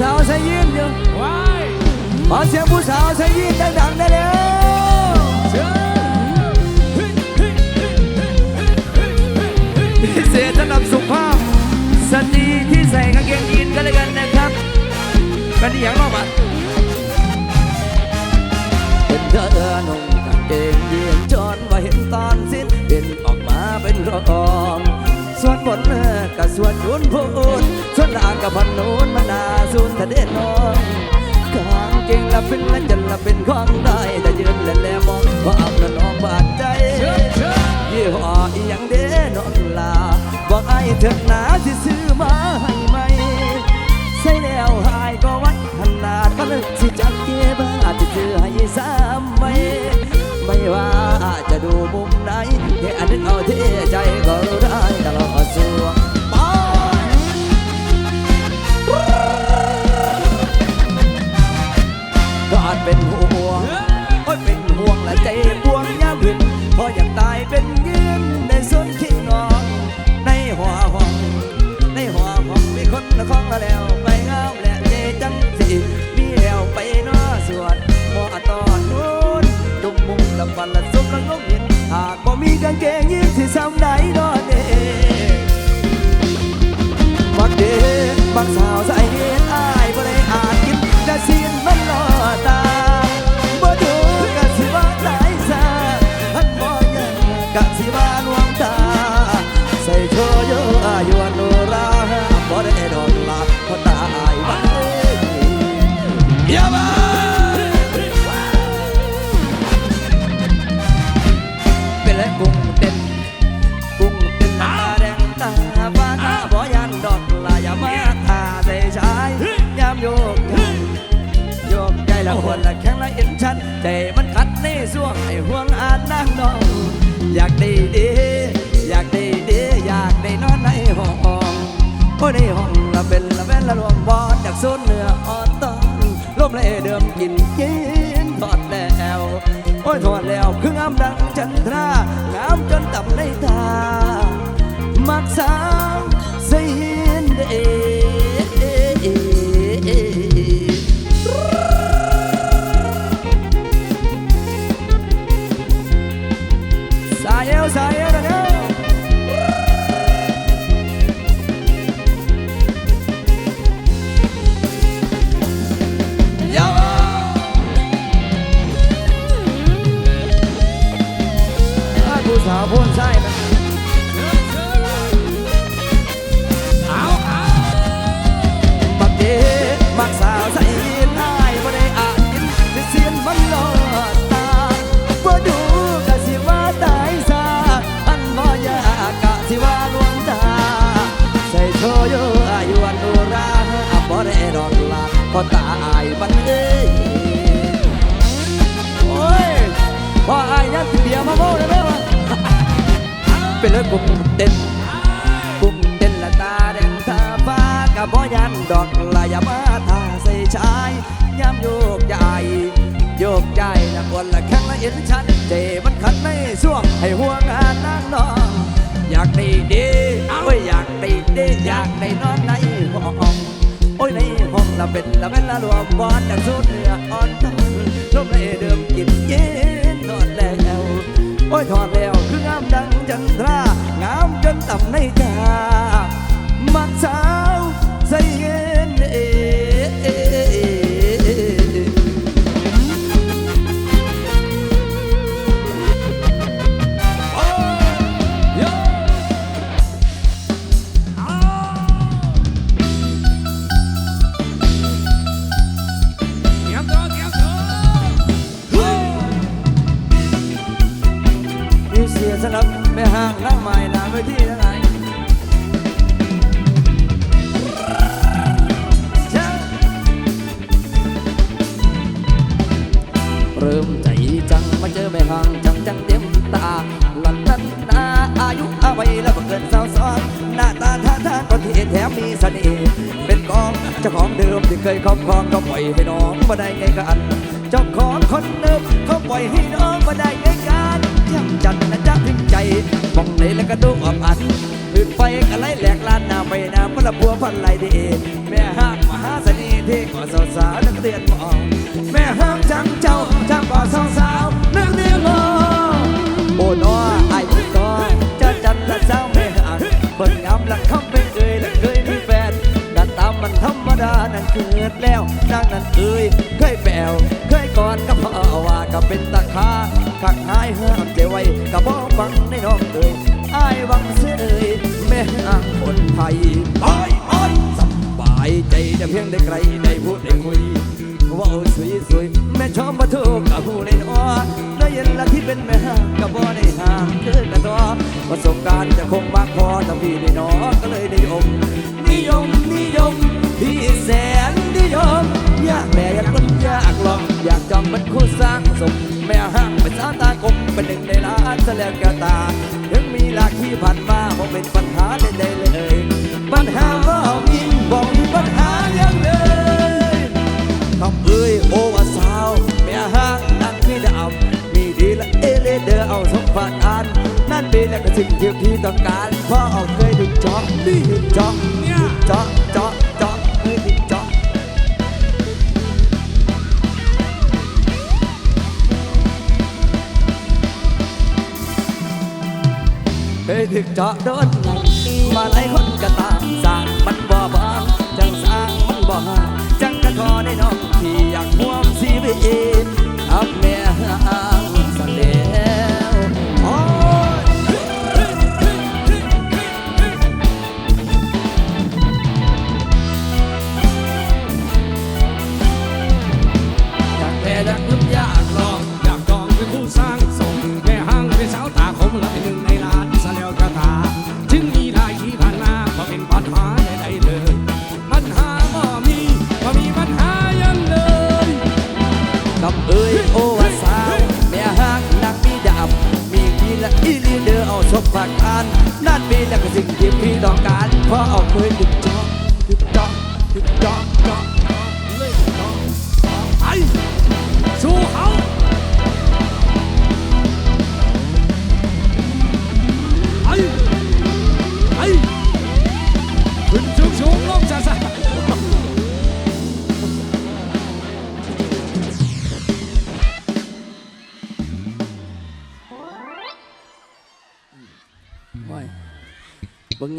สาวใส่ยืนอยู่ว้ายขอเสียงผู้สาวใส่ยืนดังๆได้แล้วเชิญเฮ้ยเฮ้ยเฮ้ยเฮ้ยเฮ้ยเฮ้ยเฮ้ยพิเศษสำหรับสุภาพสตรีที่ใส่กางเกงยีนกันเลยกันนะครับกันที่อย่างนอกอะเป็นเธอหนุ่มกางเกงยีนจนว่าเห็นตอนสิ้นเป็นออกมาเป็นรองส่วนบนกับ สวนยุนพูดส่วนลางกับพันนูนมานาสูนทะเดนนองกางเกงละเป็นละจันละเป็นของได้แต่ยืนและแลมองว่าอับละน้องบาดใจเยี่ห้ออีหยังเด้นอนลาบอกไอ้เถิดหนาที่ซื้อมาให้ไหมใส่แล้วหายก็วัดขนาดมันสิจักเก็บอาจจะซื้อให้ซ้ำไหมไม่ว่าจะดูมุมไหนแค่อันนึงเอาเทใจก็รู้ได้ตลอดสวง กอาจเป็นห่วงโอ้ยเป็นห่วงและใจบวงยามขึ้นพออยากตายเป็นยืนในส่วนที่นอนในหัวห้อง ในหัวห้องมีคนละของละแล้วไปงามและเจจังสิมีแล้วไปนอสวดหมอตอนนู้นจุ่มมุงละฟันละซุบละงมเห็นหากบ่มีกางเกงยีนที่ซ้ำไหนนอ ก ใจละคนละแข็งและเอ็นชันใจมันขัดในส่วงไอ้ห่วงอ่านนางน้อง อยากได้ดีอยากได้ดีอยากได้นอนในห้องโอ้ในห้องละเป็นละแว่นละรวมบอดจากโซนเนื้ออ่อนตอนลมเลยเดิมกินกินทอดแล้วโอ้ยทอดแล้วคืองามดังจันทรางามจนต่ำในตามักสาว ผู้สาวพ้นใช่นะเอาเอาบักเดมักสาวใส่ยินอายบ่ได้อ่านกินเสียนมันลอดตาบ่ดูกะสิว่าตายซาอันบ่อยากกะสิว่าลวงตาใส่โชโยอายุวันดูราบ่ได้ดอกลาก็ตาอายบันเอ้โอ้ยพออายยัดเบียร์มาโม้ได้ไหม เป็นเลยกุ้งเต้นกุ้งเต้นละตาแดงตาฟ้ากับพ่อยันดอกลายามาทาใส่ชายยามโยกใหญ่โยกใจละคนละแข้งละเอ็นชันเจมันขัดในช่วงให้ห่วงงานนางน้องอยากได้ดีโอ้ยอยากได้ดีอยากได้นอนในห้องโอ้ยในห้องละเป็นละเป็นละรวมบอลจากสุดเนื้ออ่อนต้งลมเลยเดิมกินเย็นนอนแล้วโอ้ยถอดแล้วคืองามดัง จันทรางามจนต่ำในตามักสาวใส่เงินเอโอ้ยโยเอาเตรียมตัวเตรียมตัวเฮ้ยมีเสียสนับ ไม่ห่างนั่งใหม่นาไปที่ทั้งไหนจ้าเริ่มใจจังมาเจอไม่ห่างจังจังเต็มตาหลันนันนาอายุอาวัยแล้วก็เกินสาวซ้อนหน้าตาท่าทางก็เท่แถมมีเสน่ห์เป็นกองเจ้าของเดิมที่เคยครอบครองก็ปล่อยให้น้องมาได้ไงกันเจ้าของคนเดิมเขาปล่อยให้น้องมาได้ไงกันย้ำจันนะจ๊ะพิ มองไหนแล้วก็ดูอับอันพื้นไฟก็ไล่แหลกลานหน้าไปหน้าพระบัวพันไหลดีแม่ห้างมหาเสน่ห์ที่ก่อสาวสาวนักเรียนมองแม่ห้ามจังเจ้าจังก่อสาวสาวนักเรียนมองโอ้น้อไอ้พี่น้อจะจันและเจ้าไม่ห่างเปิดงามและคำเป็นเอ่ยและเคยมีแฟนดันตามมันธรรมดานั่นเกิดแล้วดังนั้นเอ่ยเคยแปวเคยกอดกับพ่อว่าก็เป็นตาคา ขักหายห้ามใจไว้กับบ่ฟังในน้องเอ่ยอายวังเสยแม่ห่างคนไทยอ้อยอ้อยสบายใจแต่เพียงได้ไกลได้พูดได้คุยว่าสวยสวยแม่ชอบมาทุกกับผู้เล่นอ้อได้ยินละที่เป็นแม่ห้างกับบ่ได้ห่างเกินกันตัวประสบการณ์จะคงมากพอแต่พี่ได้น้องก็เลยนิยมนิยมนิยมพี่แสนนิยมอยากแม่อยากคนอยากลองอยากจองเป็นคู่สร้างสม แม่ห้างเป็นสาตากลมเป็นหนึ่งในล้านแสลงก้วตาถึงมีหลากที่ผ่านมาบ่เป็นปัญหาใดๆเลย ปัญหาว่ามีบอกมีปัญหาอย่างเลยคำเอ้ยโอว่าสาวแม่ห้างนั่งมีดาวมีดีละเอเลเดอเอาสมบัติอัน นั่นเป็นแหละก็สิ่งที่พี่ต้องการเพราะเอาเคยดึงจอกดึงจอกดึงจอกจอก เคยดึงจาะโดนไงมาหลายคนก็ตามสร้างมันบ่บางจังสร้างมันบ่หาจังกระทอในน้องที่อยากห่วมชีวิต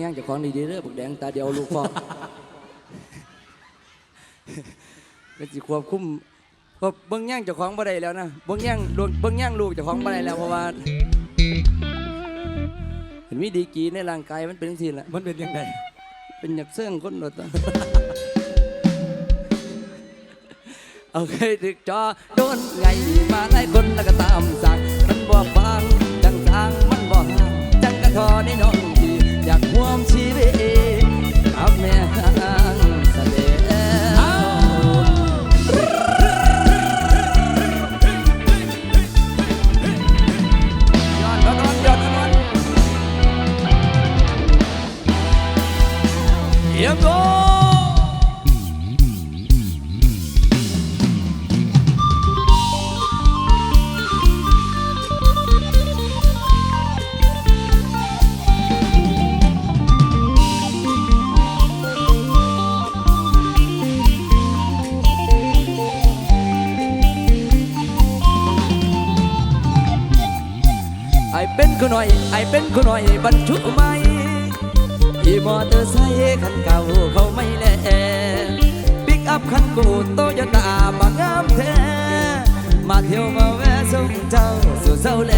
งจากของดีๆเด้อบักแดงตาเดียวลูกพ่อก็สิควบคุมเพราะเบิ่งแย่งจ้าของบ่ได้แล้วนะเบิ่งแย่งลูกเบิ่งแย่งลูกจ้าของบ่ได้แล้วเพราะว่าเห็นมีดีกีในร่างกายมันเป็นจังซี่แหละมันเป็นยังไงเป็นหยับเสื่องคนโดดเอาเคยถึกจอโดนไงมาหลายคนแล้วก็ตามสั่งมันบ่ฟัง น่อยไอเป็นคนหน่อยบรรทุกไม่ขี่มอเตอร์ไซค์คันเก่าเขาไม่แลปิกอัพคันกูโตโยต้าบางงามแท้มาเที่ยวมาแวะส่งเจ้าสู่เศร้าแล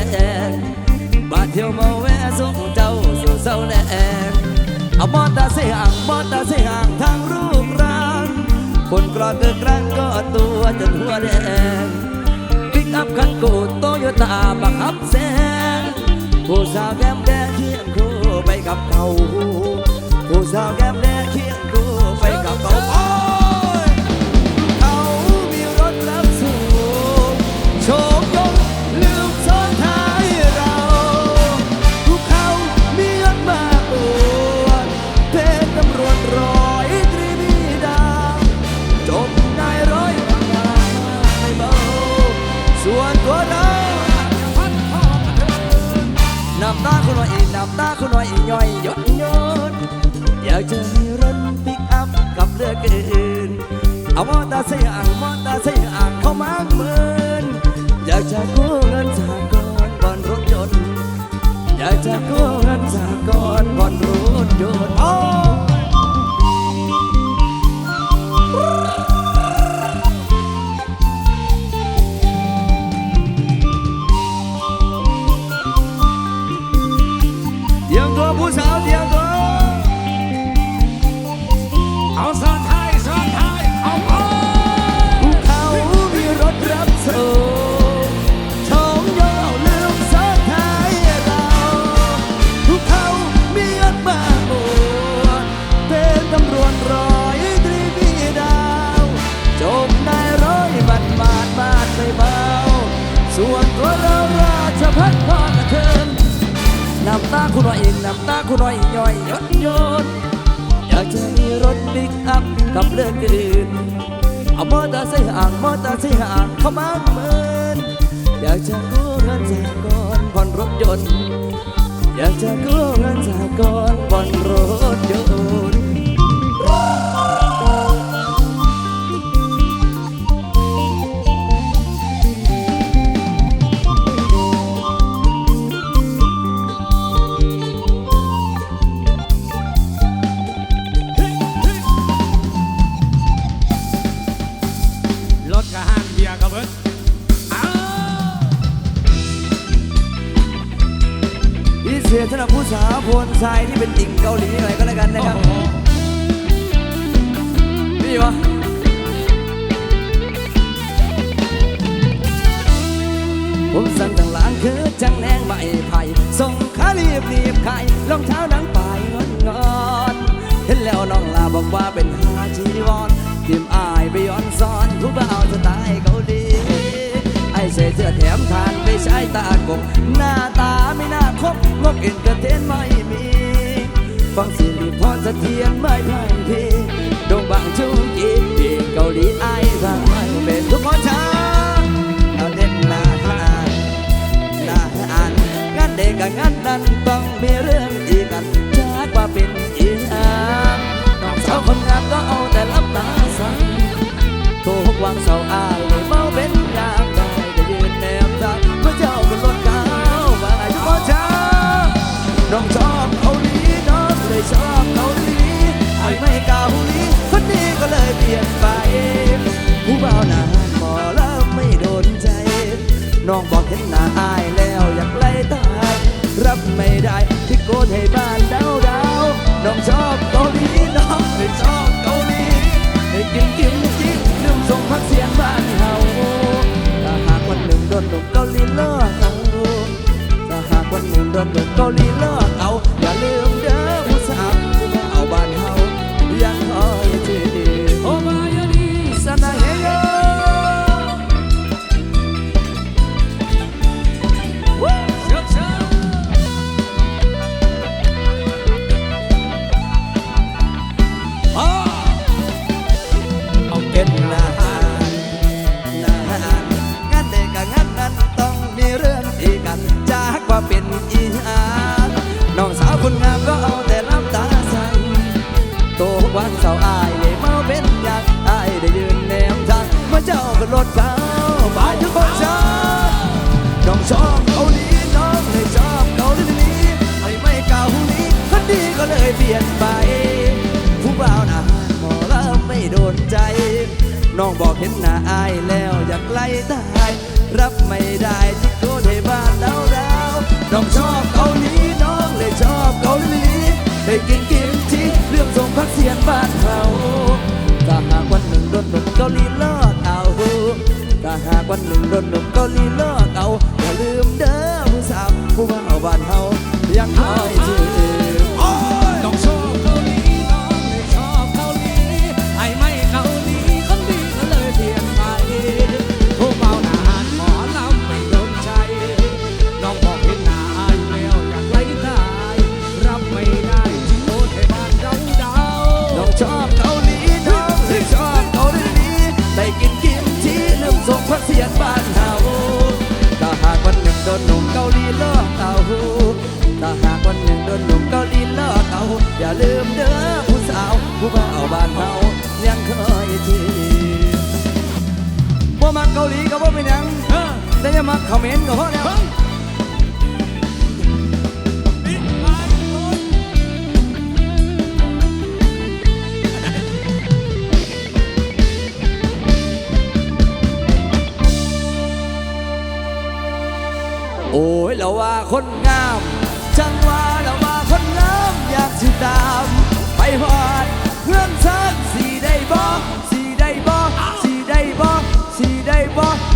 มาเที่ยวมาแวะส่งเจ้าสู่เศร้าแลเอามอเตอร์ไซค์ห่างมอเตอร์ไซค์ห่างทางรูปร่างคนกรอดเกิดกลางก็ตัวจนหัวแดงปิกอัพคันกูโตโยต้าบังคับแสง ผู้สาวแก้มแดงเคียงคู่ไปกับเขาผู้สาวแก้มแดง เหลืองอื่นเอามอเตอร์ไซค์ห่างมอเตอร์ไซค์ห่างเข้ามาเหมือนอยากจะกู้เงินจากก่อนผ่อนรถยนต์ อยากจะกู้เงินจากก่อนผ่อนรถยนต์ สาวพลทรายที่เป็นติ่งเกาหลีหน่อยก็แล้วกันนะครับนี่วะผมสั่งต่างหลังคือจังแนงใบไผ่ส่งขารีบหนีบไข่รองเท้าหนังปลายงอนงอนเห็นแล้วน้องลาบอกว่าเป็นหาชีวอนเทียมอายไปย้อนซ้อนผู้บ่าวสไตล์เกาหลีไอ้ใส่เสื้อแถมทานไม่ใช่ตากบหน้า คบงบเอ็นกระเทนไม่มี ฟังสิริพรเสถียนไม่พ่ายพีดงบางชุงกีเพลงเกาหลีไอ้บางไม่เป็นทุกคนช้าเอาเด็ดนาฮานนาฮานงานเด็กกับงานนั้นต้อง ดีก็เลยเปลี่ยนไป ผู้บ่าวนะหมอล้วไม่โดนใจ น้องบอกเห็นหน้าอายแล้วอยากไล่ตาย รับไม่ได้ที่โกเทบ้านดาวดาวน้องชอบเกาหลีน้องเลยชอบเกาหลีได้กินกิมจิเรื่องส่งพักเสียงบ้านเขาถ้าหากวันหนึ่งโดนหนุ่มเกาหลีลิกเอาถ้าหากวันหนึ่งโดนหนุ่มเกาหลีลิกเอาอย่าลืมเด้อผู้สาวผู้บ่าวบ้านเฮายังคอยชื่อต้อ งาม จังหวะเรามาคนงามอยากสิตาม ไปหอดเพื่อนซักสีได้บอสีได้บอสีได้บอสีได้บอส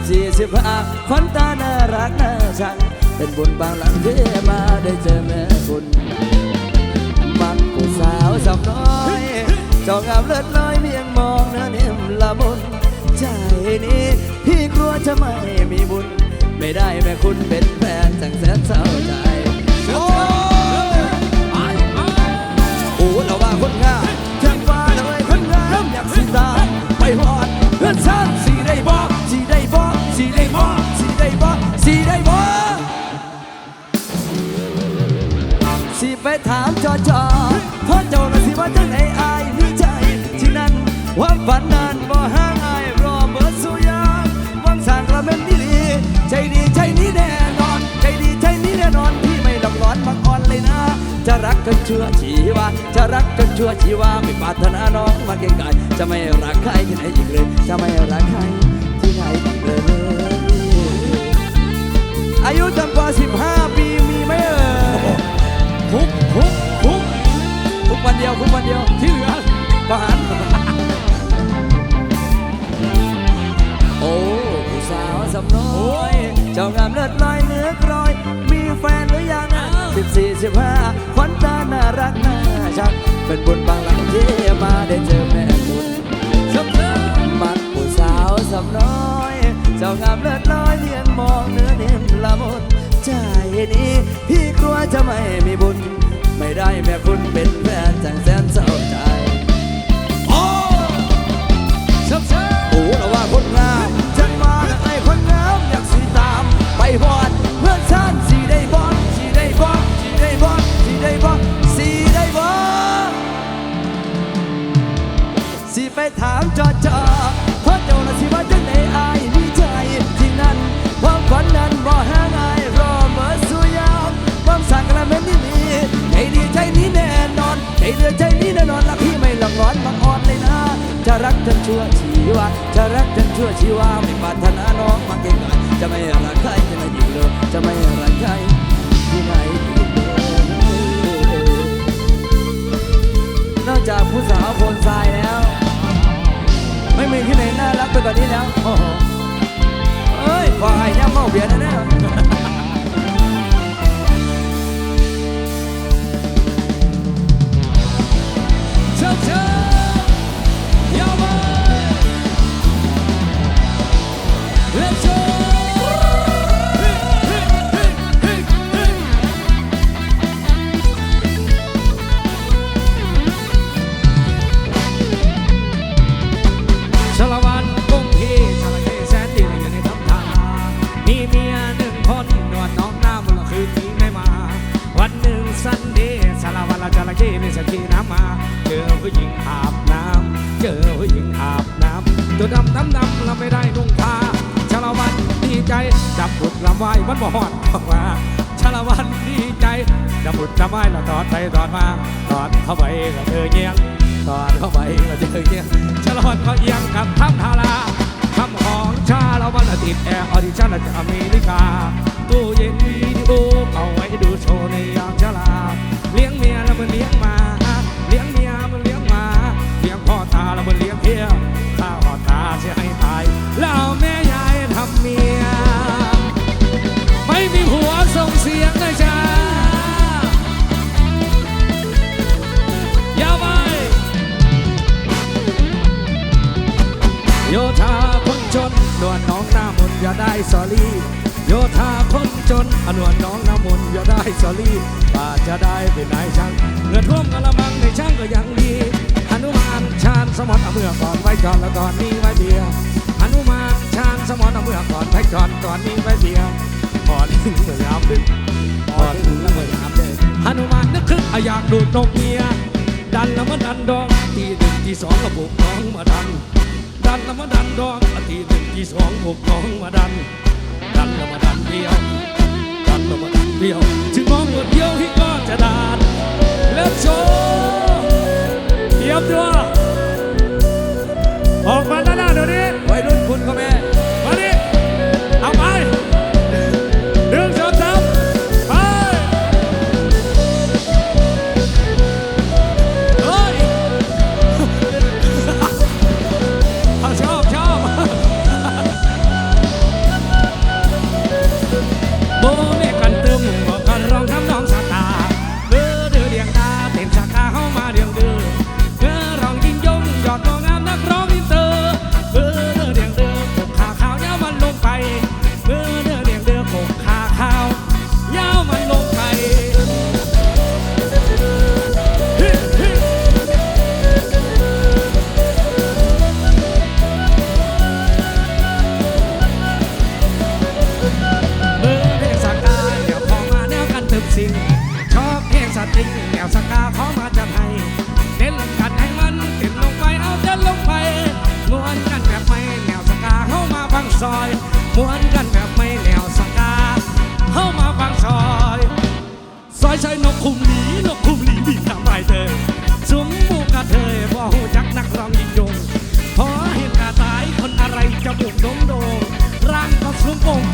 สิบสี่สิบห้าคนตาน่ารักน่าชังเป็นบุญบางหลังที่มาได้เจอแม่คุณมักผู้สาวสำน้อยจ้างามเลิศลอยเมียงมองนื้อเนิ่มละมุนใจนี้พี่กลัวจะไม่มีบุญ ไม่ได้แม่คุณเป็นแฟนจังแสนเศร้าใจ ถามจอจอพ่อเจ้าน่ะสิว่าจังไหนอายมีใจที่นั่นว่าฝันนั้นบ่ห่างอายรอเบิดสุยามหวังสร้างกระเม็นดีดีใจดีใจนี้แน่นอน ใจดีใจนี้แน่นอนพี่ไม่หลอกหลอนบังอ่อนเลยนะ จะรักกันชั่วชีวาจะรักกันชั่วชีวาไม่ปรารถนาน้องมาเก่งกายจะไม่รักใครที่ไหนอีกเลย จะไม่รักใครที่ไหนอีกเลยอายุต่ำกว่า 15 ปีมีไหมเอ่ยคุก คุกคุกคุกวันเดียวคุกวันเดียวที่เหลือประหารโอ้ผู้สาวสำน้อยเจ้างามเลิศลอยเนื้อกรอย มีแฟนหรือยังสิบสี่สิบห้าขวัญตาน่ารักน่าชังเป็นบุญบางหลังที่มาได้เจอแม่บุญสำเร็จมักผู้สาวสำน้อย เจ้างามเลิศลอยเนียนมองเนื้อนิ่มละมุนใจนี้พี่กลัวจะไม่มีบุญไม่ กว่านี้แล้วโอ้โหเอ้ยวายเนี่ยเมาเบียร์นะเนี่ย วัตรละจระเข้ในสกีน้ำมา เจอผู้หญิงอาบน้ำเจอผู้หญิงอาบน้ำตัวดำดำดำเราไม่ได้นุ่งผ้าชาละวันดีใจจับบุดลำไว้มันบ่หอดออกมาชาละวันดีใจจับบุดลำไว้แล้วตอดไปตอดมาตอดเข้าไปก็เจอเงี้ยตอดเข้าไปก็เจอเงี้ยชาละวันก็เอียงกับทำทาราคำของชาละวันติดแอร์ออดิชั่นจากอเมริกาตู้เย็นวิดีโอเอาไว้ดูโชว์ในยามชรา เลี้ยงเมียแล้วมันเลี้ยงมา เลี้ยงเมียมันเลี้ยงมา เลี้ยงพ่อตาแล้วมันเลี้ยงเพียข้าพ่อตาเสียให้ตาย แล้วแม่ยายทำเมีย ไม่มีผัวส่งเสียงเลยจ้าอย่าไปโยธาคนจนนวลน้องหน้ามนอย่าได้สอรี่ โยธาคนจนอนวนน้องน้ำมนต์ย่ได้สอรีป่าจะได้เป็นนายช่างเงินท่วมกระมังในช่างก็ยังดีอนุมานชาญสมอนเมื่อก่อนไว้ก่อนแล้วก่อนนี้ไว้เดียวอนุมานชาญสมอนเมื่อก่อนไว้ก่อนก่อนนี้ไว้เดียวก่อนถึงเมื่อยามดึกก่อนถึงแล้เมื่อยามเดินอนุมานนึกคึกอยากดูดนมเมียดันแล้วมาดันดองตีหนึ่งตีสองกระบุกน้องมาดันดันแล้วมาดันดองตีหนึ่งตีสองกบุกน้องมาดัน ดันแล้มาดันเดียวดันแล้มาดันเดียว ถึงมองหมดเดียวที่ก็จะดันแล้วโชว์เตรียมตัวออกมาแล้ว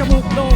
move, no